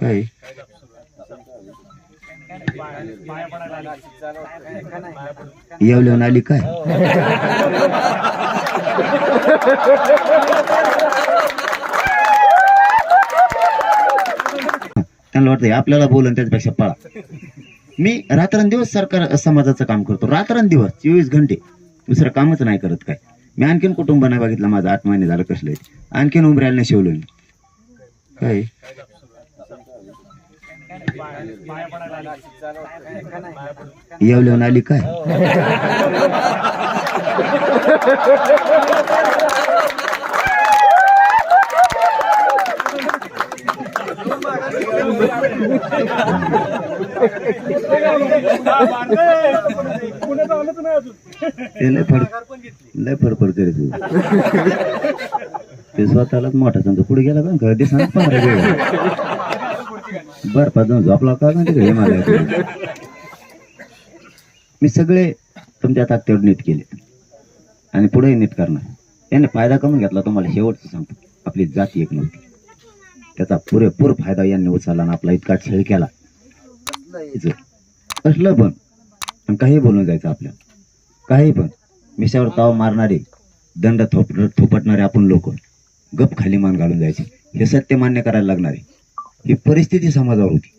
काय येवल्यावर आली काय? त्यांना वाटतं आपल्याला बोलून त्याच्यापेक्षा पळा. मी रात्रंदिवस सरकार समाजाचं काम करतो. रात्रंदिवस चोवीस घंटे. दुसरं कामच नाही करत काय. मी आणखीन कुटुंब नाही बघितलं माझं आठ महिने झालं कसलं आणखीन उमऱ्याला नाही शिवलं काय? येवल्यावर आली काय? लय फडफड करीत होते. ते स्वतःलाच मोठा समजा पुढे गेला का? दिसणार बर पाच जाऊन झोपला का का तिकडे मला मी सगळे तुमच्या तात्यावर नीट केले. आणि पुढेही नीट करणार. याने फायदा करून घेतला तुम्हाला शेवटचं सांगतो. आपली जाती एक नव्हती. त्याचा पुरेपूर फायदा यांनी उचलला आणि आपला इतका छळ केला. असलं पण. आणि काही बोलून जायचं आपल्याला. काही पण. मिशावर ताव मारणारे दंड थोप थोपटणारे आपण लोक. गप खाली मान घालून जायचे. हे सत्य मान्य करायला लागणारे. ही परिस्थिती समाजावर होती.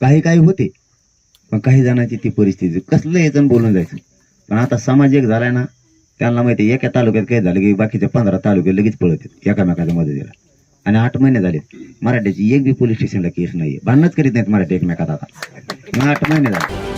काही काही होते पण काही जणांची ती परिस्थिती कसलं याचं बोलून जायचं? पण आता समाज एक झालाय ना त्यांना माहिती आहे, एका तालुक्यात काय झालं की बाकीचे पंधरा तालुके लगेच पळत आहेत एकामेकाच्या मदतीला. आणि आठ महिने झाले मराठ्याची एक बी पोलीस स्टेशनला केस नाहीये. भांडणच करीत नाहीत मराठी एकमेकात आता. मग आठ महिने झाले.